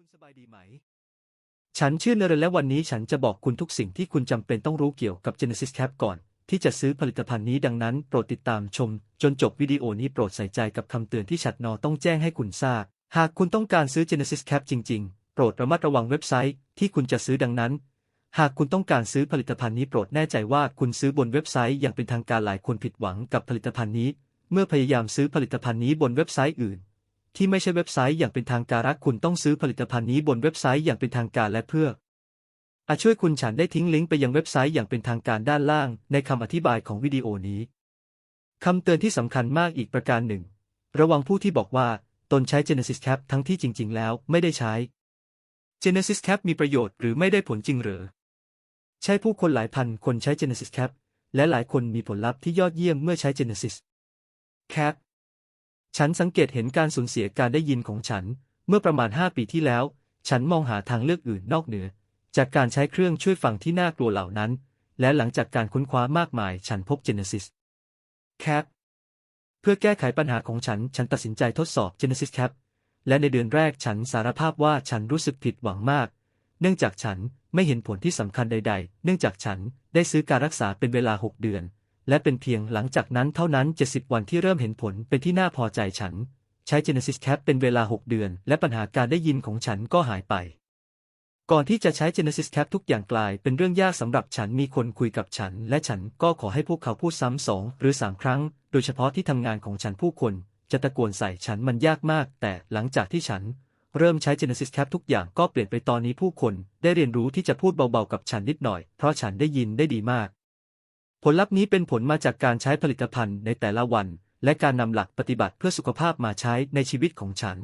คุณสบายดีไหม ฉันชื่อเนรและวันนี้ฉันจะบอกคุณทุกสิ่งที่คุณจำเป็นต้องรู้เกี่ยวกับ Genesis Cap ก่อน ที่จะซื้อผลิตภัณฑ์นี้ดังนั้นโปรดติดตามชม จนจบวิดีโอนี้โปรดใส่ใจกับคำเตือนที่ชัดนอต้องแจ้งให้คุณทราบ หากคุณต้องการซื้อ Genesis Cap จริง ๆ โปรดระมัดระวังเว็บไซต์ที่คุณจะซื้อดังนั้น หากคุณต้องการซื้อผลิตภัณฑ์นี้โปรดแน่ใจว่าคุณซื้อบนเว็บไซต์อย่างเป็นทางการหลายคนผิดหวังกับผลิตภัณฑ์นี้ เมื่อพยายามซื้อผลิตภัณฑ์นี้บนเว็บไซต์อื่น ที่ไม่ใช่เว็บไซต์อย่างเป็นทางการคุณต้องซื้อผลิตภัณฑ์นี้บนเว็บไซต์อย่างเป็นทางการและเพื่ออาช่วยคุณฉันได้ทิ้งลิงก์ไปยังเว็บไซต์อย่างเป็นทางการด้านล่าง ในคำอธิบายของวิดีโอนี้คำเตือนที่สำคัญมากอีกประการหนึ่ง ระวังผู้ที่บอกว่าตนใช้ Genesis Cap ทั้งที่จริง ๆ แล้วไม่ได้ใช้ Genesis Cap มีประโยชน์หรือไม่ได้ผลจริงหรือ ใช่ผู้คนหลายพันคนใช้ Genesis Cap และหลายคนมีผลลัพธ์ที่ยอดเยี่ยมเมื่อใช้ Genesis Cap ฉันสังเกตเห็นการสูญเสียการได้ยินของฉัน เมื่อประมาณ5ปีที่แล้ว ฉันมองหาทางเลือกอื่นนอกเหนือ จากการใช้เครื่องช่วยฟังที่น่ากลัวเหล่านั้น และหลังจากการค้นคว้ามากมาย ฉันพบ Genesis Cap เพื่อแก้ไขปัญหาของฉัน ฉันตัดสินใจทดสอบ Genesis Cap และในเดือนแรกฉันสารภาพว่าฉันรู้สึกผิดหวังมาก เนื่องจากฉันไม่เห็นผลที่สำคัญใด ๆ เนื่องจากฉันได้ซื้อการรักษาเป็นเวลา6เดือน และเป็นเพียงหลังจากนั้นเท่านั้น 70 วันที่เริ่มเห็นผลเป็นที่น่าพอใจฉัน ใช้ Genesis Cap เป็นเวลา 6 เดือน และปัญหาการได้ยินของฉันก็หายไป ก่อนที่จะใช้ Genesis Cap ทุกอย่างกลายเป็นเรื่องยากสำหรับฉันมีคนคุยกับฉัน และฉันก็ขอให้พวกเขาพูดซ้ำสองหรือสามครั้ง โดยเฉพาะที่ทำงานของฉันผู้คนจะตะโกนใส่ฉันมันยากมาก แต่หลังจากที่ฉัน เริ่มใช้ Genesis Cap ทุกอย่างก็เปลี่ยนไปตอนนี้ผู้คน ได้เรียนรู้ที่จะพูดเบาๆกับฉันนิดหน่อย เพราะฉันได้ยินได้ดีมาก ผลลัพธ์นี้เป็นผลมาจากการใช้ผลิตภัณฑ์ในแต่ละวัน และการนำหลักปฏิบัติเพื่อสุขภาพมาใช้ในชีวิตของฉัน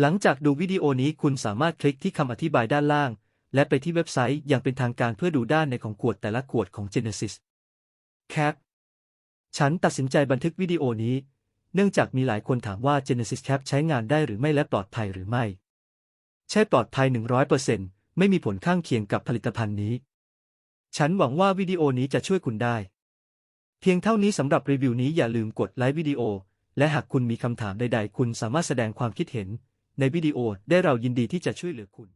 หลังจากดูวิดีโอนี้คุณสามารถคลิกที่คำอธิบายด้านล่าง และไปที่เว็บไซต์อย่างเป็นทางการเพื่อดูด้านในของขวดแต่ละขวดของ Genesis Cap ฉันตัดสินใจบันทึกวิดีโอนี้ เนื่องจากมีหลายคนถามว่า Genesis Cap ใช้งานได้หรือไม่และปลอดภัยหรือไม่ ใช่ปลอดภัย 100%ไม่มีผลข้างเคียงกับผลิตภัณฑ์นี้ ฉันหวังว่าวิดีโอนี้จะช่วยคุณได้ เพียงเท่านี้สำหรับรีวิวนี้อย่าลืมกดไลค์วิดีโอ และหากคุณมีคำถามใดๆ คุณสามารถแสดงความคิดเห็น ในวิดีโอได้เรายินดีที่จะช่วยเหลือคุณ